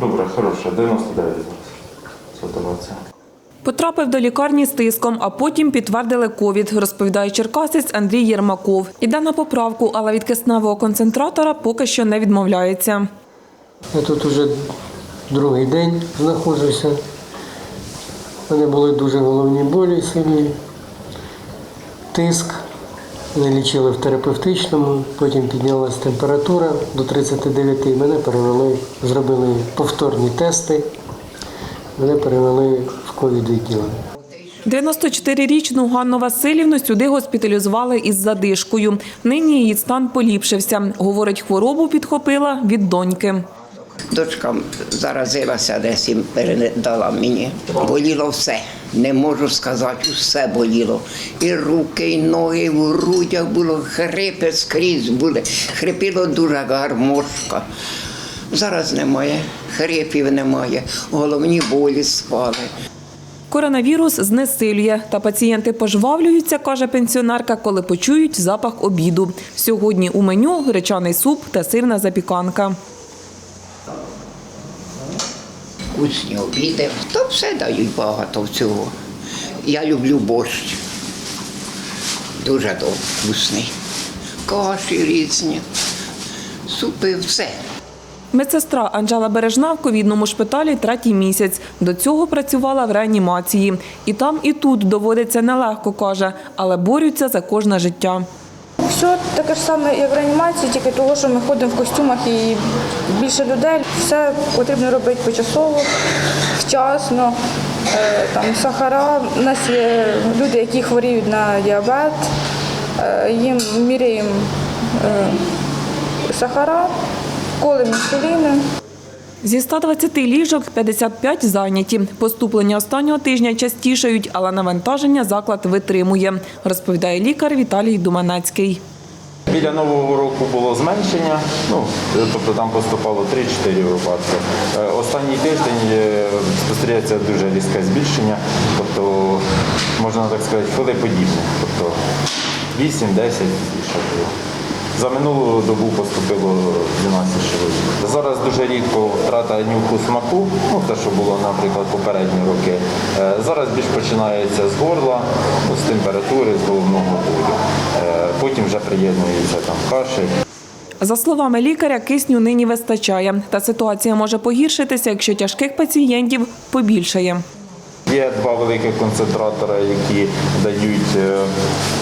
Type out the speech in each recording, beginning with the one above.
Добре, хороше, 99 зараз. Потрапив до лікарні з тиском, а потім підтвердили ковід, розповідає черкасець Андрій Єрмаков. Іде на поправку, але від кисневого концентратора поки що не відмовляється. Я тут уже другий день знаходжуся. У мене були дуже головні болі сильні, тиск. Мене лічили в терапевтичному, потім піднялася температура до 39. Мене перевели, зробили повторні тести. Мене перевели в ковід відділення. 94-річну Ганну Васильівну сюди госпіталізували із задишкою. Нині її стан поліпшився. Говорить, хворобу підхопила від доньки. Дочка заразилася десь і передала мені. Боліло все. Не можу сказати, все боліло. І руки, і ноги, і в грудях було, хрипи скрізь були. Хрипіло дуже гармошка. Зараз немає, хрипів немає, головні болі спали. Коронавірус знесилює, та пацієнти пожвавлюються, каже пенсіонерка, коли почують запах обіду. Сьогодні у меню гречаний суп та сирна запіканка. Вкусні обіди. То все дають багато всього. Я люблю борщ. Дуже вкусний. Каші різні, супи, все. Медсестра Анжела Бережна в ковідному шпиталі третій місяць. До цього працювала в реанімації. І там, і тут доводиться нелегко, каже, але борються за кожне життя. Все таке ж саме, як в реанімації, тільки того, що ми ходимо в костюмах і більше людей. Все потрібно робити почасово, вчасно. Е, Там сахара. У нас є люди, які хворіють на діабет. Е, Їм міряємо е, сахара, колем інсуліни. Зі 120 ліжок 55 зайняті. Поступлення останнього тижня частішають, але навантаження заклад витримує, розповідає лікар Віталій Думанецький. Біля нового року було зменшення, ну, тобто там поступало 3-4 випадки. Е, Останній тиждень е, спостерігається дуже різке збільшення, тобто, можна так сказати, хвилеподібне. Тобто 8-10 більше було. За минулу добу поступило 12 чоловік. Зараз дуже рідко втрата нюху смаку, ну те, що було, наприклад, попередні роки. Е, Зараз більш починається з горла, з температури, з головного болю. Е, Потім вже приєднується там кашель. За словами лікаря, кисню нині вистачає. Та ситуація може погіршитися, якщо тяжких пацієнтів побільшає. Є два великих концентратори, які дають е,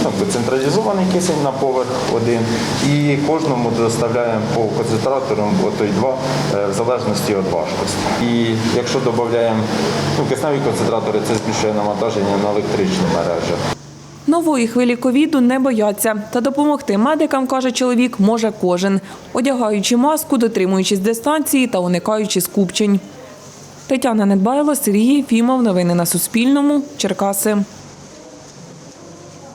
ну, централізований кисень на поверх один. І кожному доставляємо по концентраторам, ото й два, е, в залежності від важкості. І якщо додаємо ну, кисневі концентратори, це збільшує навантаження на електричну мережу. Нової хвилі ковіду не бояться. Та допомогти медикам, каже чоловік, може кожен, одягаючи маску, дотримуючись дистанції та уникаючи скупчень. Тетяна Недбайло, Сергій Фімов. Новини на Суспільному. Черкаси.